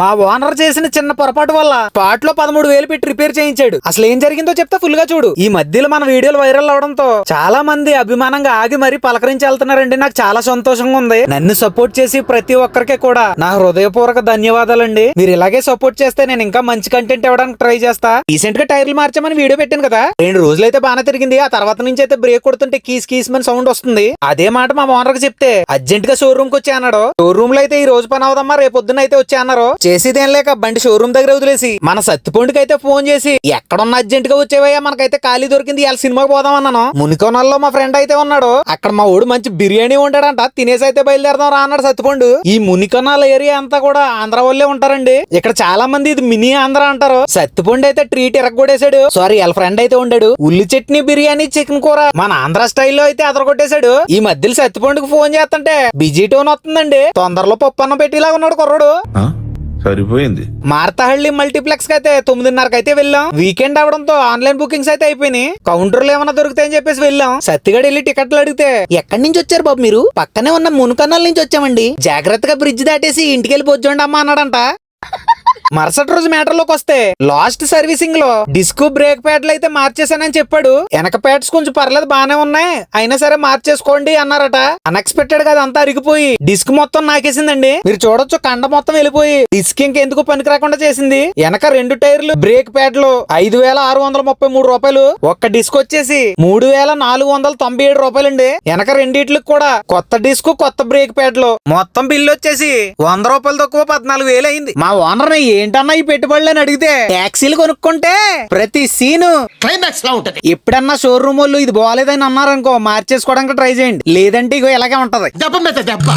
మా ఓనర్ చేసిన చిన్న పొరపాటు వల్ల స్పాట్లో పదమూడు వేలు పెట్టి రిపేర్ చేయించాడు. అసలు ఏం జరిగిందో చెప్తా ఫుల్గా చూడు. ఈ మధ్యలో మన వీడియోలు వైరల్ అవడంతో చాలా మంది అభిమానంగా ఆగి మరీ పలకరించి వెళ్తున్నారండి. నాకు చాలా సంతోషంగా ఉంది. నన్ను సపోర్ట్ చేసి ప్రతి ఒక్కరికి కూడా నా హృదయపూర్వక ధన్యవాదాలండి. మీరు ఇలాగే సపోర్ట్ చేస్తే నేను ఇంకా మంచి కంటెంట్ ఇవ్వడానికి ట్రై చేస్తా. రీసెంట్గా టైర్లు మార్చామని వీడియో పెట్టాను కదా. రెండు రోజులైతే బాగా తిరిగింది. ఆ తర్వాత నుంచి అయితే బ్రేక్ కొడుతుంటే కీస్ కీస్ మని సౌండ్ వస్తుంది. అదే మాట మా ఓనర్కి చెప్తే అర్జెంట్గా షోరూమ్కి వచ్చి అన్నాడు. షోరూమ్లో అయితే ఈ రోజు పని అవదమ్మా రేపు పొద్దున్న అయితే వచ్చి అన్నారు. చేసేదేం లేక బండి షోరూమ్ దగ్గర వదిలేసి. మన సత్తిపొండికి అయితే ఫోన్ చేసి ఎక్కడున్న అర్జెంట్గా వచ్చేవయ్యా మనకైతే ఖాళీ దొరికింది ఇలా సినిమాకి పోదాం అన్నాను. మునికొనల్లో మా ఫ్రెండ్ అయితే ఉన్నాడు. అక్కడ మా ఊడు మంచి బిర్యానీ ఉంటాడంట తినేసి అయితే బయలుదేరదాం రా అన్నాడు సత్తిపండు. ఈ మునికొనాల ఏరియా అంతా కూడా ఆంధ్ర వాళ్ళే ఉంటారండి. ఇక్కడ చాలా మంది ఇది మినీ ఆంధ్ర అంటారు. సత్తిపండు అయితే ట్రీట్ ఎరగొట్టేశాడు. సారీ వాళ్ళ ఫ్రెండ్ అయితే ఉండాడు ఉల్లి చట్నీ బిర్యానీ చికెన్ కూర మన ఆంధ్ర స్టైల్లో అయితే అదరగొట్టేశాడు. ఈ మధ్యలో సత్తిపండుకు ఫోన్ చేస్తుంటే బిజీ టోన్ వస్తుందండి. తొందరలో పప్పు అన్నం పెట్టేలాగా ఉన్నాడు కుర్రాడు. సరిపోయింది. మార్తహళ్ళి మల్టీప్లెక్స్ అయితే తొమ్మిదిన్నరకు అయితే వెళ్ళాం. వీకెండ్ అవడంతో ఆన్లైన్ బుకింగ్స్ అయితే అయిపోయినాయి. కౌంటర్లు ఏమైనా దొరుకుతాయని చెప్పేసి వెళ్ళాం. సత్తిగడ వెళ్ళి టికెట్లు అడిగితే ఎక్కడి నుంచి వచ్చారు బాబు మీరు? పక్కనే ఉన్న మునుకన్నాల నుంచి వచ్చామండి. జాగ్రత్తగా బ్రిడ్జ్ దాటేసి ఇంటికి వెళ్ళి అమ్మా అన్నాడంట. మరుసటి రోజు మ్యాటర్లోకి వస్తే లాస్ట్ సర్వీసింగ్లో డిస్క్ బ్రేక్ ప్యాడ్లు అయితే మార్చేసానని చెప్పాడు. వెనక ప్యాడ్స్ కొంచెం పర్లేదు బానే ఉన్నాయి. అయినా సరే మార్చేసుకోండి అన్నారట. అన్ఎక్స్పెక్టెడ్గా అదంతా అరిగిపోయి డిస్క్ మొత్తం నాకేసిందండి. మీరు చూడొచ్చు కండ మొత్తం వెళ్ళిపోయి డిస్క్ ఇంకెందుకు పనికి రాకుండా చేసింది. వెనక రెండు టైర్లు బ్రేక్ ప్యాడ్లు ఐదు వేల ఆరు వందల ముప్పై మూడు రూపాయలు ఒక్క డిస్క్ వచ్చేసి మూడు వేల నాలుగు వందల తొంభై ఏడు రూపాయలండి. వెనక రెండిట్లకు కూడా కొత్త డిస్క్ కొత్త బ్రేక్ ప్యాడ్లు. మొత్తం బిల్లు వచ్చేసి వంద రూపాయలు తక్కువ పద్నాలుగు వేలు అయింది. మా ఓనర్ ఏంటన్నా ఈ పెట్టుబడులు అని అడిగితే ట్యాక్సీలు కొనుక్కుంటే ప్రతి సీను. క్లైమాక్స్ లా ఉంటది. ఎప్పుడన్నా షోరూమ్ వాళ్ళు ఇది బాగాలేదని అన్నారనుకో మార్చేసుకోవడానికి ట్రై చేయండి. లేదంటే ఇగో ఇలాగే ఉంటది. దెబ్బ మీద దెబ్బ.